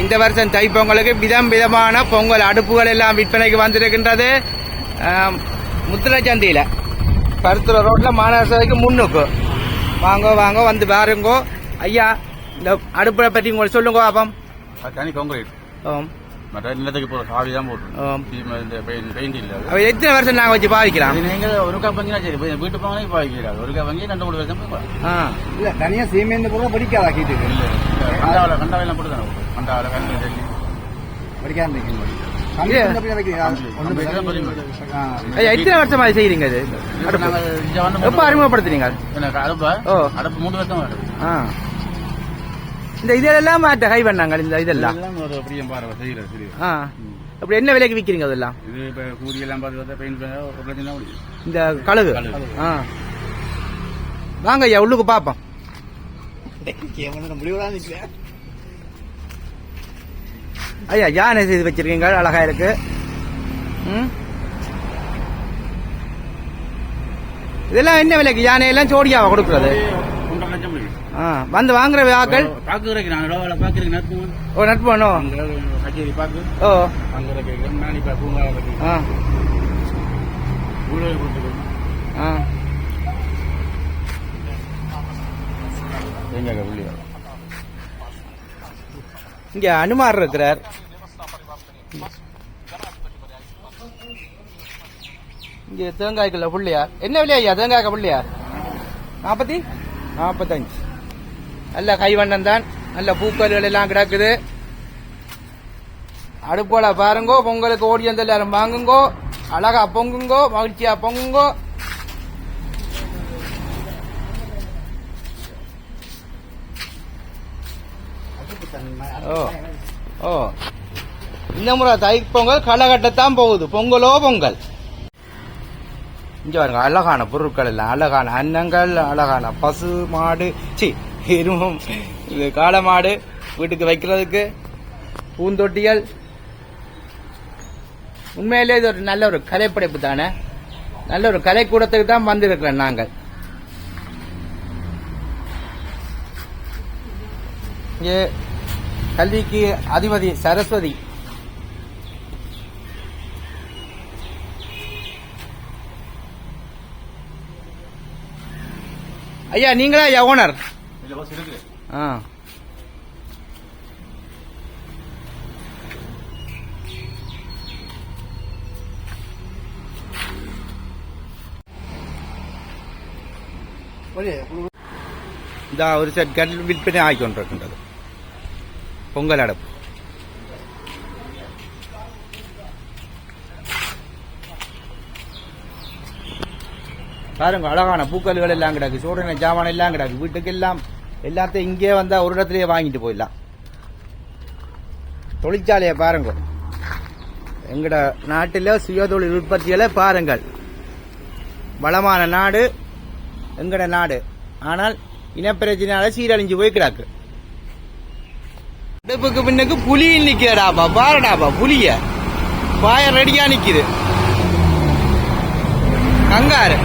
இந்த வருஷம் தைப்பொங்கலுக்கு விதம் விதமான பொங்கல் அடுப்புகள் எல்லாம் விற்பனைக்கு வந்திருக்கின்றது. முத்துலச்சந்தியில பருத்துற ரோட்ல மாநகரசபைக்கு முன்னுக்கு. வாங்க வாங்க வந்து பாருங்கோ ஐயா இந்த அடுப்பை பத்தி உங்களுக்கு சொல்லுங்க பாப்பம் அது தனி காங்கிரீட் ஆம், மற்ற நிலத்துக்கு போகிற சாவி தான் போட்டு. இந்த பெயிண்ட் இல்லை. அது. எத்தனை வருஷம் நாங்க வச்சு பாவிக்கலாம் அது நீங்க ஒரு கப் வங்கினா சரி போய் வீட்டு போனாலே பாய்க்கிறாரு ஒரு கப் வங்கி ரெண்டு மூணு வருஷம் ஆ. இல்ல தனியா சீமெந்து கூட படிக்காதா கீட்டுக்கு இல்லை கண்டாவில் கண்டாவில் போட்டு தானே கண்டாவில் கண்டு டெல்லி. படிக்காம எத்தனை வருஷமா நாங்கள் இங்கே வந்து எப்ப அறிமுகப்படுத்துறீங்க? அடுப்பா? மூணு வருஷம் இந்த இதெல்லாம் மாட்ட கை பண்ணாங்க இந்த இதெல்லாம். ஆ. அப்படி என்ன விலைக்கு விக்கிறீங்க அதெல்லாம்? இந்த கழுகு. ஆ. வாங்க ஐயா உள்ளுக்கு நிக்கல ஐயா யானை செய்து வச்சிருக்கீங்க? அழகா இருக்கு. ம்? இதெல்லாம் என்ன விலைக்கு? யானை எல்லாம் ஜோடியாவா கொடுக்கறது? ஒன்றரை லட்சம் வந்து வாங்குற ஆக்கள் பார்க்குறதுக்கு நான் எவ்வளோ பார்க்குறேன் நட்பு ஓ நட்பு வேணும். கச்சேரி பார்க்கு ஓ. அங்கே கேட்குறேன் நான் பூங்கா ஆ. ஊழல் கொடுத்துருக்கேன் ஆ. எங்க இங்க அனுமார் இருக்கிறார். இங்க தேங்காய்க்குள்ள புள்ளியார் என்ன விலையா தேங்காய்க்கு புள்ளியார் நாற்பத்தி? நாற்பத்தஞ்சு. நல்ல கைவண்ணம் தான். நல்ல பூக்கல்கள் எல்லாம் கிடக்குது. அடுப்போல பாருங்கோ பொங்கலுக்கு ஓடி வந்து எல்லாரும் வாங்குங்கோ. அழகா பொங்குங்கோ மகிழ்ச்சியா பொங்குங்கோ. ஓ ஓ. இந்த முறை தை பொங்கல் களகட்டத்தான் போகுது. பொங்கலோ பொங்கல். இங்க பாருங்க அழகான பொருட்கள் எல்லாம் அழகான அன்னங்கள் அழகான பசு மாடு சி எருமம் இது காளை மாடு வீட்டுக்கு வைக்கிறதுக்கு பூந்தொட்டிகள் உண்மையிலே இது ஒரு நல்ல ஒரு கலைப்படைப்பு தானே? நல்ல ஒரு கலைக்கூடத்துக்கு தான் வந்திருக்கிறோம் நாங்கள். இங்கே கல்விக்கு அதிபதி சரஸ்வதி. ஐயா நீங்களா ஐயா ஓனர் ஆ. இந்த ஒரு செட் கல் விற்பனை ஆகிக்கொண்டிருக்கின்றது. பாருங்க அழகான பூக்கல்கள் எல்லாம் கிடக்கு. சோடனை ஜாமான் எல்லாம் கிடக்கு. வீட்டுக்கு எல்லாம் எல்லாத்தையும் இங்கே வந்தால் ஒரு இடத்துலயே வாங்கிட்டு போயிடலாம். தொழிற்சாலையை பாருங்க. எங்கட நாட்டில் சுயதொழில் உற்பத்திகளை பாருங்கள். வளமான நாடு எங்கட நாடு. ஆனால் இனப்பிரச்சனையால சீரழிஞ்சு போய் கிடக்கு. அடுப்புக்கு பின்னுக்கு புலி நிக்கிறடாப்பா பாருடாப்பா புலிய. பாய ரெடியா நிக்குது. கங்காரு.